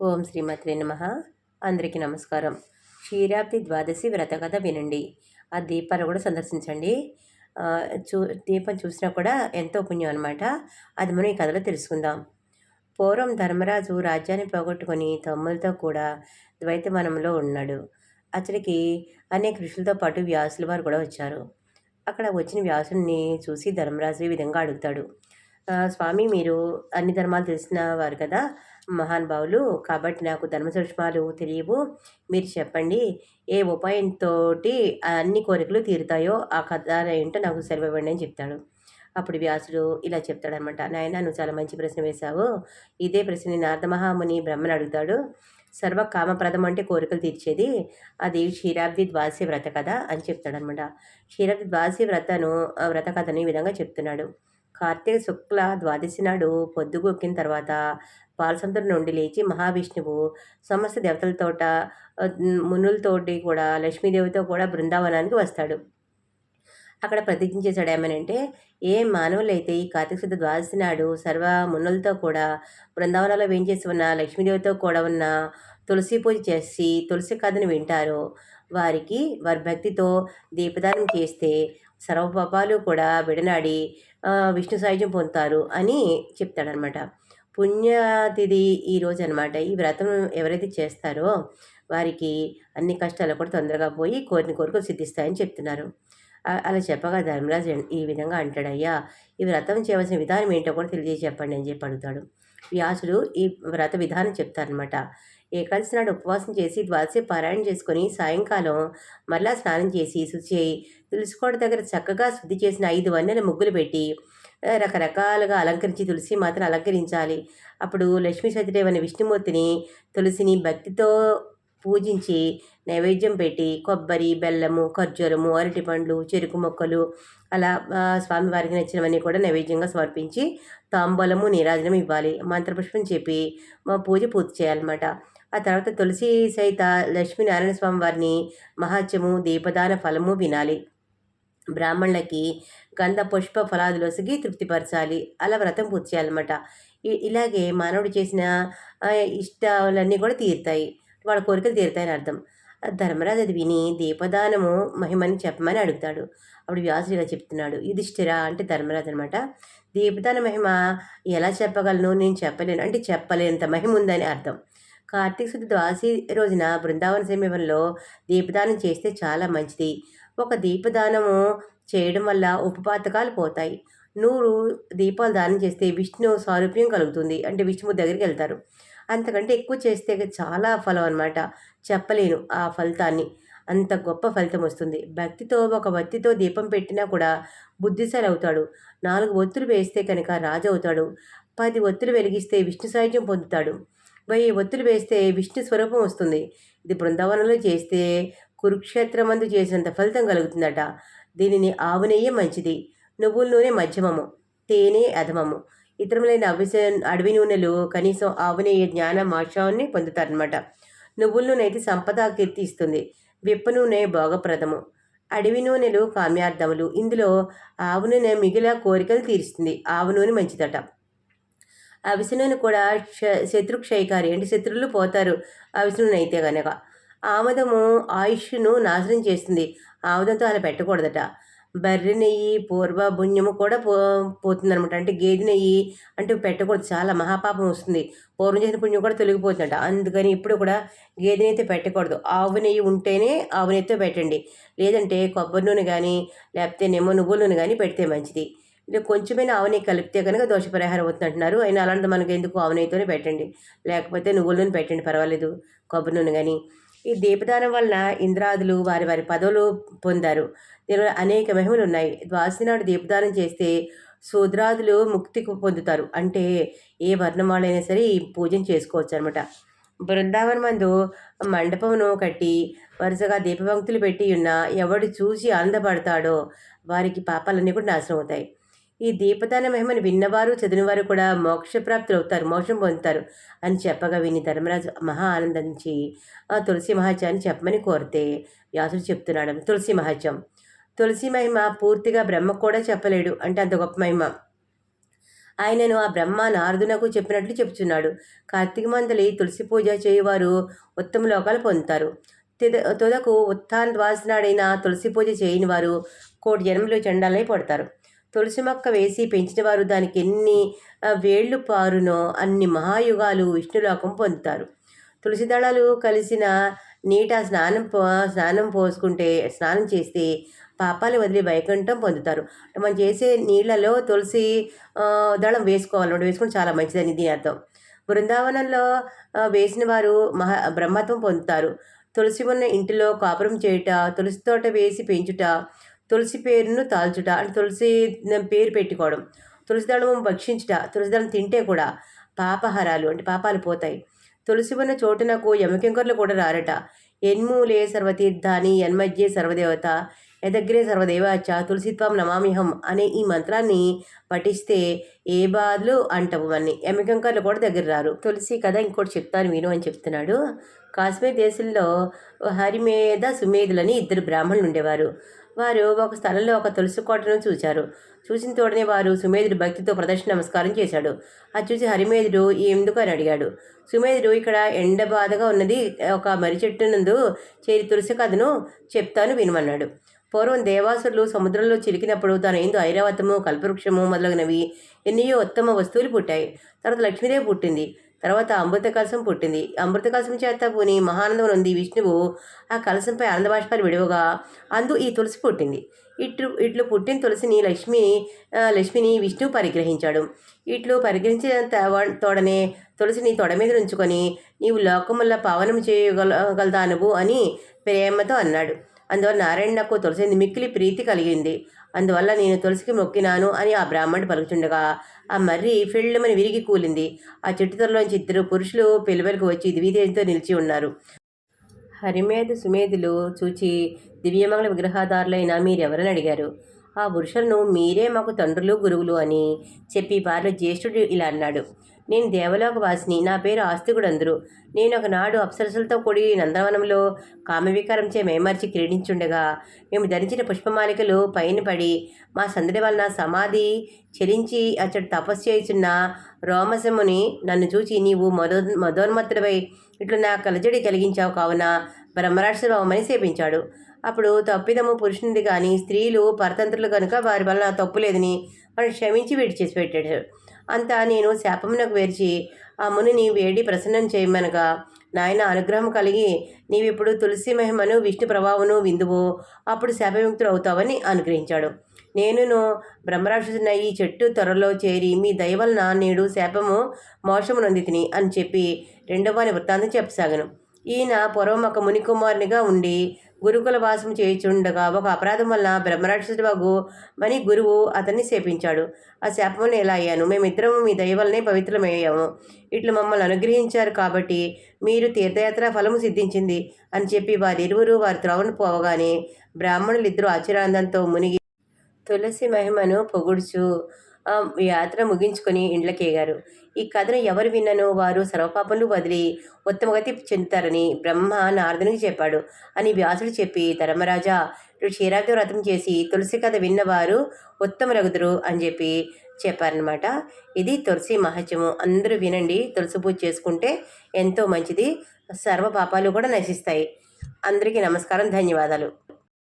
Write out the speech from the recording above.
ఓం శ్రీమతి నమ. అందరికీ నమస్కారం. క్షీరాబ్ది ద్వాదశి వ్రత కథ వినండి. ఆ దీపాలు కూడా సందర్శించండి. చూ దీపం చూసినా కూడా ఎంతో పుణ్యం అనమాట అది మనం ఈ కథలో తెలుసుకుందాం. పూర్వం ధర్మరాజు రాజ్యాన్ని పోగొట్టుకొని తమ్ములతో కూడా ద్వైతవనంలో ఉన్నాడు. అతడికి అనేక ఋషులతో పాటు వ్యాసుల వారు కూడా వచ్చారు. అక్కడ వచ్చిన వ్యాసుని చూసి ధర్మరాజు ఈ విధంగా అడుగుతాడు. స్వామి మీరు అన్ని ధర్మాలు తెలిసిన వారు కదా. మహానుభావులు. కాబట్టి నాకు ధర్మ సూక్ష్మాలు తెలియవు. మీరు చెప్పండి ఏ ఉపాయంతో అన్ని కోరికలు తీరుతాయో ఆ కథ ఏంటో నాకు సెలవివ్వండి అని చెప్తాడు. అప్పుడు వ్యాసుడు ఇలా చెప్తాడనమాట నాయన నువ్వు చాలా మంచి ప్రశ్న వేశావు. ఇదే ప్రశ్న నారదమహాముని బ్రహ్మను అడుగుతాడు. సర్వ కామప్రదం అంటే కోరికలు తీర్చేది. అది క్షీరాబ్ది ద్వాదశి వ్రత కథ అని చెప్తాడనమాట. క్షీరాబ్ది ద్వాదశి వ్రతను వ్రత కథను ఈ విధంగా చెప్తున్నాడు. కార్తీక శుక్ల ద్వాదశి నాడు పొద్దుగొక్కిన తర్వాత పాలసముద్రం నుండి లేచి మహావిష్ణువు సమస్త దేవతలతోట మునులతోటి కూడా లక్ష్మీదేవితో కూడా బృందావనానికి వస్తాడు. అక్కడ ప్రతిజ్ఞ చేశాడు ఏమనంటే ఏ మానవులైతే ఈ కార్తీక శుద్ధ ద్వాదశి నాడు సర్వ మునులతో కూడా బృందావనంలో వేయించేసి ఉన్న లక్ష్మీదేవితో కూడా ఉన్న తులసి పూజ చేసి తులసి కథను వింటారో వారికి వారి భక్తితో దీపదానం చేస్తే సర్వపాపాలు కూడా విడనాడి విష్ణు సాయుధ్యం పొందుతారు అని చెప్తాడనమాట పుణ్యతిథి ఈరోజు అనమాట ఈ వ్రతం ఎవరైతే చేస్తారో వారికి అన్ని కష్టాలు కూడా తొందరగా పోయి కోరిన కోరికలు సిద్ధిస్తాయని చెప్తున్నారు. అలా చెప్పగా ధర్మరాజు ఈ విధంగా అంటాడు అయ్యా ఈ వ్రతం చేయవలసిన విధానం ఏంటో కూడా తెలియజేసి చెప్పండి అని చెప్పి అడుగుతాడు. వ్యాసుడు ఈ వ్రత విధానం చెప్తారనమాట. ఏకాదశి నాడు ఉపవాసం చేసి ద్వాదశి పారాయణ చేసుకొని సాయంకాలం మరలా స్నానం చేసి శుచి అయి తులసికోట దగ్గర చక్కగా శుద్ధి చేసిన ఐదు వన్నెల ముగ్గులు పెట్టి రకరకాలుగా అలంకరించి తులసి మాత్రం అలంకరించాలి. అప్పుడు లక్ష్మీ సత్యదేవని విష్ణుమూర్తిని తులసిని భక్తితో పూజించి నైవేద్యం పెట్టి కొబ్బరి బెల్లము ఖర్జూరము అరటి పండ్లు చెరుకు మొక్కలు అలా స్వామివారికి నచ్చినవన్నీ కూడా నైవేద్యంగా సమర్పించి తాంబూలము నీరాజనం ఇవ్వాలి. మంత్రపుష్పం చెప్పి మా పూజ పూర్తి చేయాలన్నమాట. ఆ తర్వాత తులసి సహిత లక్ష్మీనారాయణ స్వామి వారిని మహాత్యము దీపదాన ఫలము వినాలి. బ్రాహ్మణులకి గంధ పుష్ప ఫలాదులొసిగి తృప్తిపరచాలి. అలా వ్రతం పూర్తి చేయాలన్నమాట. ఇలాగే మానవుడు చేసిన ఇష్టాలన్నీ కూడా తీరుతాయి. వాళ్ళ కోరికలు తీరుతాయని అర్థం. ధర్మరాజు అది విని దీపదానము మహిమని చెప్పమని అడుగుతాడు. అప్పుడు వ్యాసుడిగా చెప్తున్నాడు. యుధిష్ఠిరా అంటే ధర్మరాజు అనమాట దీపదాన మహిమ ఎలా చెప్పగలను? నేను చెప్పలేను. అంటే చెప్పలేనంత మహిమ ఉందని అర్థం. కార్తీక శుద్ధ ద్వాసి రోజున బృందావన సమీపంలో దీపదానం చేస్తే చాలా మంచిది. ఒక దీపదానము చేయడం వల్ల ఉపపాతకాలు పోతాయి. నూరు దీపాలు దానం చేస్తే విష్ణు సారూప్యం కలుగుతుంది. అంటే విష్ణువు దగ్గరికి వెళ్తారు. అంతకంటే ఎక్కువ చేస్తే చాలా ఫలం అనమాట చెప్పలేను ఆ ఫలితాన్ని. అంత గొప్ప ఫలితం వస్తుంది. భక్తితో ఒక వత్తితో దీపం పెట్టినా కూడా బుద్ధిశాలి అవుతాడు. నాలుగు ఒత్తులు వేస్తే కనుక రాజు అవుతాడు. పది ఒత్తులు వెలిగిస్తే విష్ణు సాహిత్యం పొందుతాడు. వెయ్యి ఒత్తులు వేస్తే విష్ణు స్వరూపం వస్తుంది. ఇది బృందావనంలో చేస్తే కురుక్షేత్రమందు చేసినంత ఫలితం కలుగుతుందట. దీనిని ఆవు నెయ్యి మంచిది. నువ్వుల నూనె మధ్యమము తేనె అధమము. ఇతరములైన అవిస అడవి నూనెలు కనీసం ఆవు నెయ్యి జ్ఞాన మోక్షాన్ని పొందుతారనమాట నువ్వుల నూనె అయితే సంపద కీర్తి ఇస్తుంది. విప్ప నూనె భోగప్రదము. అడవి నూనెలు కామ్యార్థములు. ఇందులో ఆవు నూనె మిగిలిన కోరికలు తీరుస్తుంది. ఆవు నూనె మంచిదట. అవిసె నూనె కూడా శత్రు క్షయకారి అంటే శత్రువులు పోతారు. అవిసె నూనె అయితే కనుక ఆముదము ఆయుష్ను నాశనం చేస్తుంది. ఆవుదంతో అలా పెట్టకూడదట. బర్రె నెయ్యి పూర్వ పుణ్యము కూడా పో పోతుందనమాట. అంటే గేదె నెయ్యి అంటే పెట్టకూడదు. చాలా మహాపాపం వస్తుంది. పూర్వం చేసిన పుణ్యం కూడా తొలగిపోతుందట. అందుకని ఇప్పుడు కూడా గేదె అయితే పెట్టకూడదు. ఆవు నెయ్యి ఉంటేనే ఆవు నెయ్యితో పెట్టండి. లేదంటే కొబ్బరి నూనె కానీ లేకపోతే నిమ్మ నువ్వుల నూనె కానీ పెడితే మంచిది. ఇలా కొంచెమైనా ఆవు నెయ్యి కలిపితే కనుక దోష పరిహారం అవుతుంది అంటున్నారు అయినా అలాంటి మనకి ఎందుకు ఆవు నెయ్యితోనే పెట్టండి. లేకపోతే నువ్వుల నూనె పెట్టండి. పర్వాలేదు. కొబ్బరి నూనె కానీ ఈ దీపదానం వలన ఇంద్రాదులు వారి వారి పదవులు పొందారు. దీనిలో అనేక మహిమలు ఉన్నాయి. ద్వాసి నాడు దీపదానం చేస్తే శూద్రాదులు ముక్తి పొందుతారు. అంటే ఏ వర్ణం వాళ్ళైనా సరే ఈ పూజను చేసుకోవచ్చు అనమాట బృందావనం మందు మండపమును కట్టి వరుసగా దీపభక్తులు పెట్టి ఉన్న ఎవడు చూసి ఆనందపడతాడో వారికి పాపాలన్నీ కూడా నాశనం అవుతాయి. ఈ దీపదాన మహిమను విన్నవారు చదివినవారు కూడా మోక్షప్రాప్తులు అవుతారు మోక్షం పొందుతారు అని చెప్పగా విని ధర్మరాజు మహా ఆనందించి ఆ తులసి మహాత్యాన్ని చెప్పమని కోరితే వ్యాసుడు చెప్తున్నాడు. తులసి మహాత్యం తులసి మహిమ పూర్తిగా బ్రహ్మ కూడా చెప్పలేడు అంటే అంత గొప్ప మహిమ. ఆయనను ఆ బ్రహ్మ నారదునకు చెప్పినట్లు చెప్తున్నాడు కార్తీక మందలి తులసి పూజ చేయువారు ఉత్తమ లోకాలు పొందుతారు. తుద తుదకు ఉత్థాన ద్వాసనాడైన తులసి పూజ చేయని వారు కోటి జన్మలు చెండాలై పడతారు. తులసి మొక్క వేసి పెంచినవారు దానికి ఎన్ని వేళ్ళు పారునో అన్ని మహాయుగాలు విష్ణులోకం పొందుతారు. తులసి దళాలు కలిసిన నీట స్నానం పో స్నానం పోసుకుంటే స్నానం చేస్తే పాపాలు వదిలి వైకుంఠం పొందుతారు. మనం చేసే నీళ్ళలో తులసి దళం వేసుకోవాలన్నమాట వేసుకుంటే చాలా మంచిదని దీని అర్థం. బృందావనంలో వేసిన వారు మహా బ్రహ్మత్వం పొందుతారు. తులసి ఉన్న ఇంటిలో కాపురం చేయుట తులసి తోట వేసి పెంచుట తులసి పేరును తాల్చుట అంటే తులసి పేరు పెట్టుకోవడం. తులసి దళం భక్షించుట తులసిదళం తింటే కూడా పాపహారాలు అంటే పాపాలు పోతాయి. తులసి ఉన్న చోటునకు యమకింకర్లు కూడా రారట. ఎన్మూలే సర్వతీర్థాని యన్మధ్యే సర్వదేవత యదగ్రే సర్వదేవాచ తులసిత్వం నమామిహం అనే ఈ మంత్రాన్ని పఠిస్తే ఏ బాధలు అంటవు అని యమకంకర్లు కూడా దగ్గర రారు. తులసి కథ ఇంకోటి చెప్తాను విను అని చెప్తున్నాడు. కాశ్మీర్ దేశంలో హరిమేధ సుమేధులని ఇద్దరు బ్రాహ్మణులు ఉండేవారు. వారు ఒక స్థలంలో ఒక తులసి కోటను చూశారు చూసిన తోడనే వారు సుమేధుడు భక్తితో ప్రదర్శన నమస్కారం చేశాడు. అది చూసి హరిమేధుడు ఎందుకు అని అడిగాడు. సుమేధుడు ఇక్కడ ఎండ బాధగా ఉన్నది. ఒక మర్రి చెట్టు నందు చేరి తులసి కథను చెప్తాను వినమన్నాడు. పూర్వం దేవాసురులు సముద్రంలో చిలికినప్పుడు తన ఎందు ఐరావతము కల్పవృక్షము మొదలగునవి ఎన్నో ఉత్తమ వస్తువులు పుట్టాయి. తర్వాత లక్ష్మీదేవి పుట్టింది. తర్వాత అమృత కలసం పుట్టింది. అమృత కలసం చేత పూని మహానందం ఉంది విష్ణువు ఆ కలశంపై ఆనందబాష్పాలు విడవగా అందు ఈ తులసి పుట్టింది. ఇట్లు ఇట్లు పుట్టిన తులసిని లక్ష్మి లక్ష్మిని విష్ణువు పరిగ్రహించాడు. ఇట్లు పరిగ్రహించిన తోడనే తులసిని తొడ మీద ఉంచుకొని నీవు లోకముల పావనం చేయగలగలదానువు అని ప్రేమతో అన్నాడు. అందువల్ల నారాయణకు తులసింది మిక్కిలి ప్రీతి కలిగింది. అందువల్ల నేను తులసికి మొక్కినాను అని ఆ బ్రాహ్మణుడు పలుకుచుండగా ఆ మర్రి ఫిళ్ళమని విరిగి కూలింది. ఆ చెట్టు త్వరలోంచి ఇద్దరు పురుషులు పెలువలకు వచ్చి దివిదేశంతో నిలిచి ఉన్నారు. హరిమేధ సుమేధులు చూచి దివ్యమంగళ విగ్రహాదారులైన మీరెవరని అడిగారు. ఆ పురుషులను మీరే మాకు తండ్రులు గురువులు అని చెప్పి వారిలో జ్యేష్ఠుడు ఇలా అన్నాడు. నేను దేవలోక వాసిని. నా పేరు ఆస్తికుడు అందరు నేను ఒకనాడు అప్సరసులతో కూడి నందవనంలో కామవికారంచే మేమర్చి క్రీడించుండగా మేము ధరించిన పుష్పమాలికలు పైన పడి మా సందడి వలన సమాధి చెలించి అచ్చడు తపస్సు చేయుచున్న రోమసముని నన్ను చూచి నీవు మదో మదోన్మత్తుడవై ఇట్లు నా కలజడి కలిగించావు కావున బ్రహ్మరాక్షసమని సేపించాడు. అప్పుడు తప్పిదము పురుషునిది కానీ స్త్రీలు పరతంత్రులు కనుక వారి వలన తప్పు లేదని వాడు క్షమించి విడిచేసి పెట్టాడు అంతా నేను శాపమునకు వేర్చి ఆ మునిని వేడి ప్రసన్నం చేయమనగా నాయన అనుగ్రహం కలిగి నీవిప్పుడు తులసి మహిమను విష్ణు ప్రభావమును విందువు అప్పుడు శాపవిముక్తుడు అవుతావని అనుగ్రహించాడు. నేనును బ్రహ్మరాక్షసున ఈ చెట్టు త్వరలో చేరి మీ దయవలన నేడు శాపము మోషము నొందితిని అని చెప్పి రెండవ వృత్తాంతం చెప్పసాగను. ఈయన పూర్వం ఒక మునికుమారునిగా ఉండి గురుకుల వాసం చేయుచుండగా ఒక అపరాధం వల్ల బ్రహ్మరాక్షసుడు బాగు మని గురువు అతన్ని శపించాడు. ఆ శాపమని ఎలా అయ్యాను? మేమిద్దరము మీ దయ వల్లనే పవిత్రమయ్యాము. ఇట్లు మమ్మల్ని అనుగ్రహించారు కాబట్టి మీరు తీర్థయాత్ర ఫలము సిద్ధించింది అని చెప్పి వారిరువురు వారి త్రోవను పోవగానే బ్రాహ్మణులు ఇద్దరు ఆచరానందంతో మునిగి తులసి మహిమను పొగుడుచు యాత్ర ముగించుకొని ఇండ్లకేగారు. ఈ కథను ఎవరు విన్నను వారు సర్వపాపములు వదిలి ఉత్తమగతి చెందుతారని బ్రహ్మ నారదునికి చెప్పాడు అని వ్యాసుడు చెప్పి ధర్మరాజా ఇటు క్షీరాబ్ది వ్రతం చేసి తులసి కథ విన్నవారు ఉత్తమరగుదురు అని చెప్పి చెప్పారనమాట ఇది తులసి మహత్యము. అందరూ వినండి తులసి పూజ చేసుకుంటే ఎంతో మంచిది. సర్వ పాపాలు కూడా నశిస్తాయి. అందరికీ నమస్కారం ధన్యవాదాలు.